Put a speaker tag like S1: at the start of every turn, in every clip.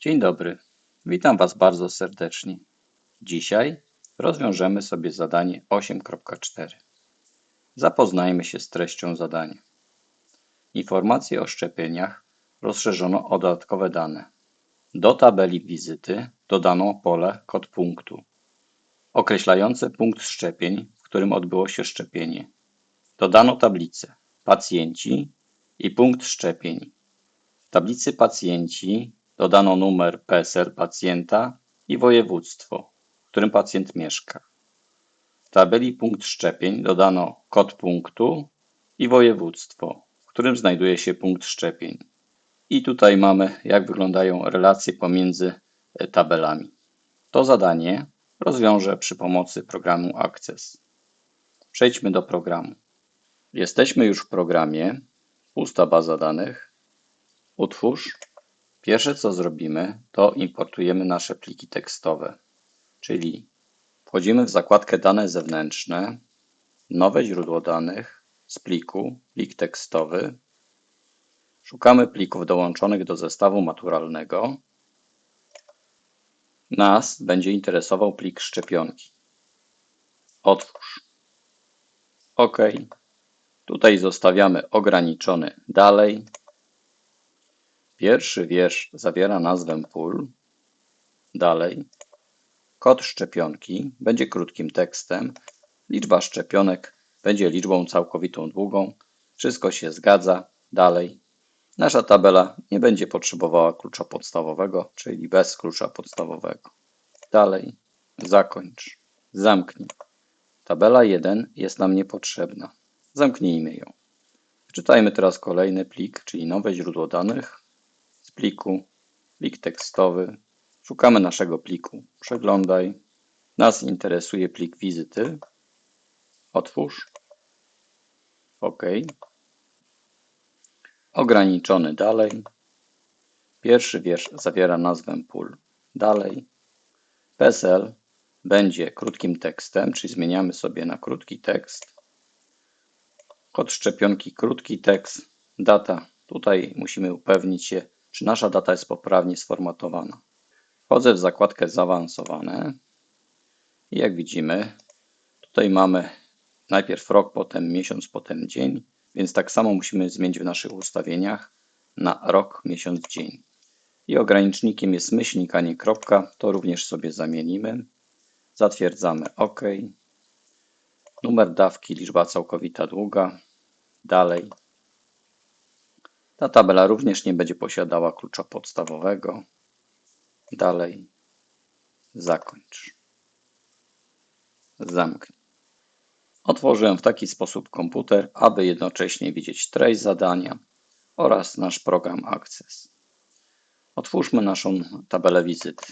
S1: Dzień dobry, witam Was bardzo serdecznie. Dzisiaj rozwiążemy sobie zadanie 8.4. Zapoznajmy się z treścią zadania. Informacje o szczepieniach rozszerzono o dodatkowe dane. Do tabeli wizyty dodano pole kod punktu określające punkt szczepień, w którym odbyło się szczepienie. Dodano tablicę pacjenci i punkt szczepień. W tablicy pacjenci dodano numer PESEL pacjenta i województwo, w którym pacjent mieszka. W tabeli punkt szczepień dodano kod punktu i województwo, w którym znajduje się punkt szczepień. I tutaj mamy, jak wyglądają relacje pomiędzy e, tabelami. To zadanie rozwiążę przy pomocy programu Access. Przejdźmy do programu. Jesteśmy już w programie. Pusta baza danych. Utwórz. Pierwsze co zrobimy, to importujemy nasze pliki tekstowe, czyli wchodzimy w zakładkę dane zewnętrzne, nowe źródło danych z pliku, plik tekstowy. Szukamy plików dołączonych do zestawu maturalnego. Nas będzie interesował plik szczepionki. Otwórz. OK. Tutaj zostawiamy ograniczony dalej. Pierwszy wiersz zawiera nazwę pól. Dalej. Kod szczepionki będzie krótkim tekstem. Liczba szczepionek będzie liczbą całkowitą długą. Wszystko się zgadza. Dalej. Nasza tabela nie będzie potrzebowała klucza podstawowego, czyli bez klucza podstawowego. Dalej. Zakończ. Zamknij. Tabela 1 jest nam niepotrzebna. Zamknijmy ją. Wczytajmy teraz kolejny plik, czyli nowe źródło danych pliku, plik tekstowy. Szukamy naszego pliku. Przeglądaj. Nas interesuje plik wizyty. Otwórz. OK. Ograniczony dalej. Pierwszy wiersz zawiera nazwę pól. Dalej. PESEL będzie krótkim tekstem, czyli zmieniamy sobie na krótki tekst. Kod szczepionki krótki tekst. Data. Tutaj musimy upewnić się, czy nasza data jest poprawnie sformatowana. Wchodzę w zakładkę zaawansowane i jak widzimy, tutaj mamy najpierw rok, potem miesiąc, potem dzień, więc tak samo musimy zmienić w naszych ustawieniach na rok, miesiąc, dzień. I ogranicznikiem jest myślnik, a nie kropka. To również sobie zamienimy. Zatwierdzamy OK. Numer dawki, liczba całkowita długa. Dalej. Ta tabela również nie będzie posiadała klucza podstawowego. Dalej. Zakończ. Zamknij. Otworzyłem w taki sposób komputer, aby jednocześnie widzieć treść zadania oraz nasz program Access. Otwórzmy naszą tabelę wizyty.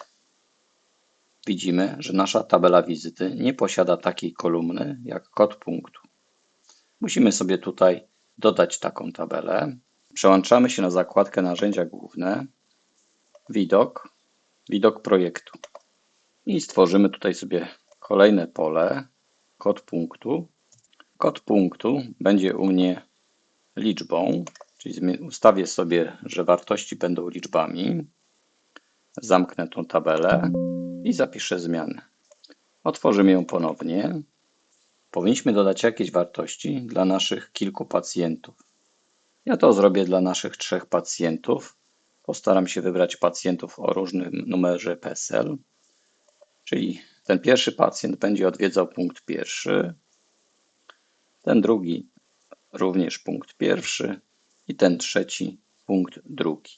S1: Widzimy, że nasza tabela wizyty nie posiada takiej kolumny jak kod punktu. Musimy sobie tutaj dodać taką tabelę. Przełączamy się na zakładkę narzędzia główne, widok, widok projektu i stworzymy tutaj sobie kolejne pole, kod punktu. Kod punktu będzie u mnie liczbą, czyli ustawię sobie, że wartości będą liczbami. Zamknę tą tabelę i zapiszę zmianę. Otworzymy ją ponownie. Powinniśmy dodać jakieś wartości dla naszych kilku pacjentów. Ja to zrobię dla naszych trzech pacjentów. Postaram się wybrać pacjentów o różnym numerze PESEL. Czyli ten pierwszy pacjent będzie odwiedzał punkt pierwszy, ten drugi również punkt pierwszy i ten trzeci punkt drugi.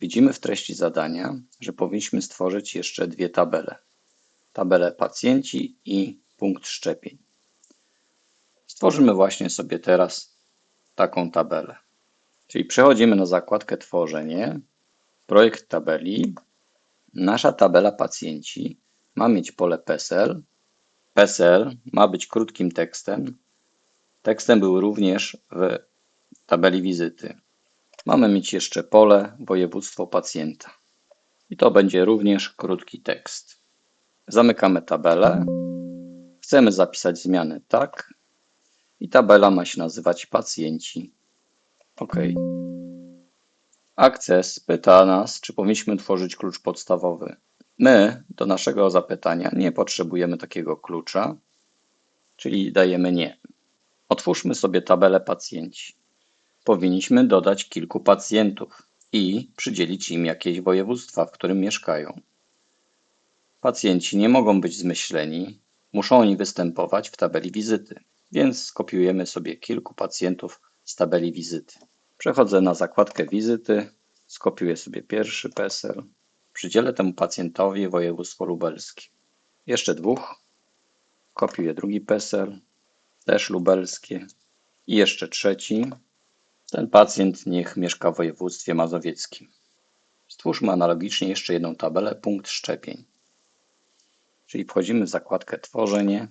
S1: Widzimy w treści zadania, że powinniśmy stworzyć jeszcze dwie tabele. Tabelę pacjenci i punkt szczepień. Stworzymy właśnie sobie teraz taką tabelę. Czyli przechodzimy na zakładkę Tworzenie, projekt tabeli. Nasza tabela pacjenci ma mieć pole PESEL. PESEL ma być krótkim tekstem. Tekstem był również w tabeli wizyty. Mamy mieć jeszcze pole województwo pacjenta. I to będzie również krótki tekst. Zamykamy tabelę. Chcemy zapisać zmiany tak. I tabela ma się nazywać pacjenci. OK. Access pyta nas, czy powinniśmy tworzyć klucz podstawowy. My do naszego zapytania nie potrzebujemy takiego klucza, czyli dajemy nie. Otwórzmy sobie tabelę pacjenci. Powinniśmy dodać kilku pacjentów i przydzielić im jakieś województwa, w którym mieszkają. Pacjenci nie mogą być zmyśleni, muszą oni występować w tabeli wizyty, więc skopiujemy sobie kilku pacjentów z tabeli wizyty. Przechodzę na zakładkę wizyty, skopiuję sobie pierwszy PESEL, przydzielę temu pacjentowi województwo lubelskie. Jeszcze dwóch, kopiuję drugi PESEL, też lubelskie i jeszcze trzeci. Ten pacjent niech mieszka w województwie mazowieckim. Stwórzmy analogicznie jeszcze jedną tabelę, punkt szczepień. Czyli wchodzimy w zakładkę Tworzenie,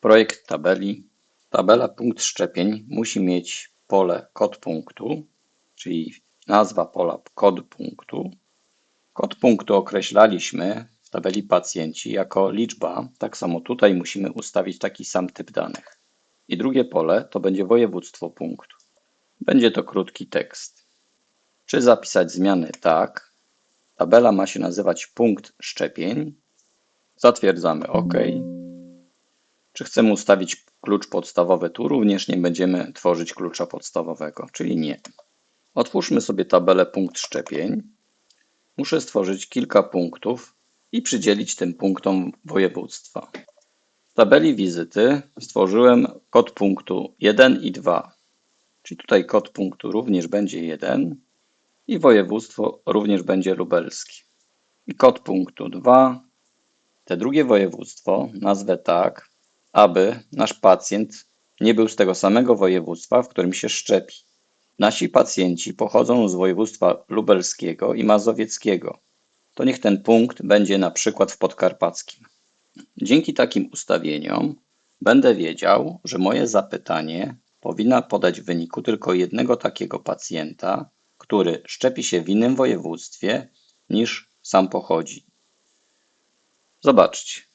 S1: projekt tabeli. Tabela punkt szczepień musi mieć pole kod punktu, czyli nazwa pola kod punktu. Kod punktu określaliśmy w tabeli pacjenci jako liczba. Tak samo tutaj musimy ustawić taki sam typ danych. I drugie pole to będzie województwo punktu. Będzie to krótki tekst. Czy zapisać zmiany? Tak. Tabela ma się nazywać punkt szczepień. Zatwierdzamy OK. Czy chcemy ustawić klucz podstawowy? Tu również nie będziemy tworzyć klucza podstawowego, czyli nie. Otwórzmy sobie tabelę punkt szczepień. Muszę stworzyć kilka punktów i przydzielić tym punktom województwa. W tabeli wizyty stworzyłem kod punktu 1 i 2. Czyli tutaj kod punktu również będzie 1 i województwo również będzie lubelskie. I kod punktu 2 te drugie województwo nazwę tak, aby nasz pacjent nie był z tego samego województwa, w którym się szczepi. Nasi pacjenci pochodzą z województwa lubelskiego i mazowieckiego. To niech ten punkt będzie na przykład w podkarpackim. Dzięki takim ustawieniom będę wiedział, że moje zapytanie powinna podać w wyniku tylko jednego takiego pacjenta, który szczepi się w innym województwie niż sam pochodzi. Zobaczcie.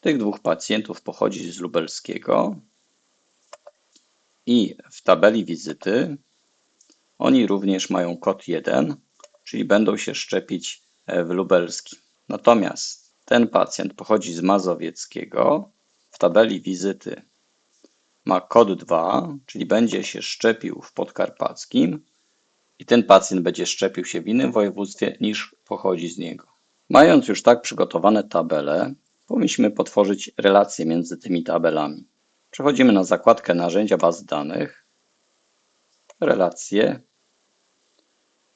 S1: Tych dwóch pacjentów pochodzi z lubelskiego i w tabeli wizyty oni również mają kod 1, czyli będą się szczepić e, w lubelskim. Natomiast ten pacjent pochodzi z mazowieckiego, w tabeli wizyty ma kod 2, czyli będzie się szczepił w podkarpackim i ten pacjent będzie szczepił się w innym województwie niż pochodzi z niego. Mając już tak przygotowane tabele, powinniśmy potworzyć relacje między tymi tabelami. Przechodzimy na zakładkę Narzędzia baz danych, Relacje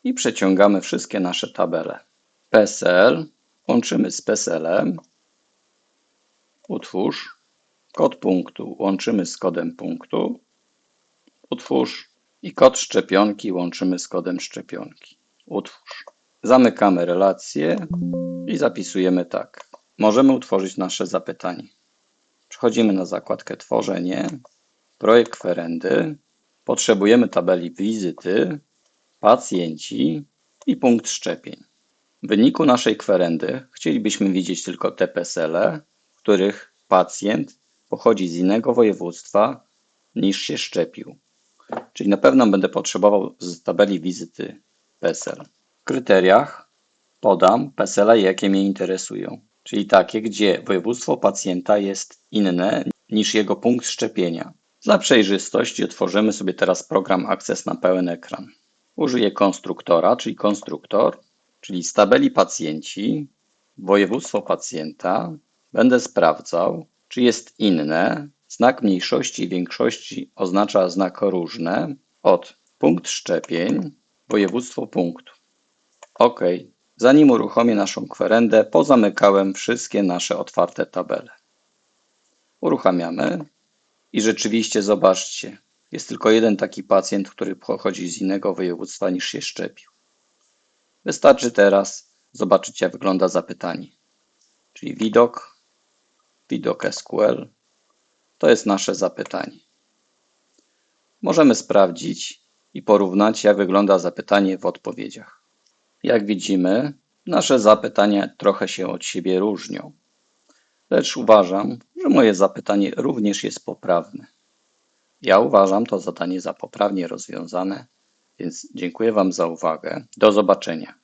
S1: i przeciągamy wszystkie nasze tabele. PSL łączymy z PSL-em, utwórz, kod punktu łączymy z kodem punktu, utwórz i kod szczepionki łączymy z kodem szczepionki. Utwórz. Zamykamy relację i zapisujemy tak. Możemy utworzyć nasze zapytanie. Przechodzimy na zakładkę Tworzenie, Projekt kwerendy. Potrzebujemy tabeli wizyty, pacjenci i punkt szczepień. W wyniku naszej kwerendy chcielibyśmy widzieć tylko te PESEL-e, w których pacjent pochodzi z innego województwa niż się szczepił. Czyli na pewno będę potrzebował z tabeli wizyty PESEL. W kryteriach podam PESEL-e, jakie mnie interesują, czyli takie, gdzie województwo pacjenta jest inne niż jego punkt szczepienia. Dla przejrzystości otworzymy sobie teraz program Access na pełen ekran. Użyję konstruktora, czyli konstruktor, czyli z tabeli pacjenci, województwo pacjenta, będę sprawdzał, czy jest inne. Znak mniejszości i większości oznacza znak różne od punkt szczepień, województwo punktu. OK. Zanim uruchomię naszą kwerendę, pozamykałem wszystkie nasze otwarte tabele. Uruchamiamy i rzeczywiście zobaczcie, jest tylko jeden taki pacjent, który pochodzi z innego województwa niż się szczepił. Wystarczy teraz zobaczyć, jak wygląda zapytanie. Czyli widok, widok SQL, to jest nasze zapytanie. Możemy sprawdzić i porównać, jak wygląda zapytanie w odpowiedziach. Jak widzimy, nasze zapytania trochę się od siebie różnią, lecz uważam, że moje zapytanie również jest poprawne. Ja uważam to zadanie za poprawnie rozwiązane, Więc dziękuję Wam za uwagę. Do zobaczenia.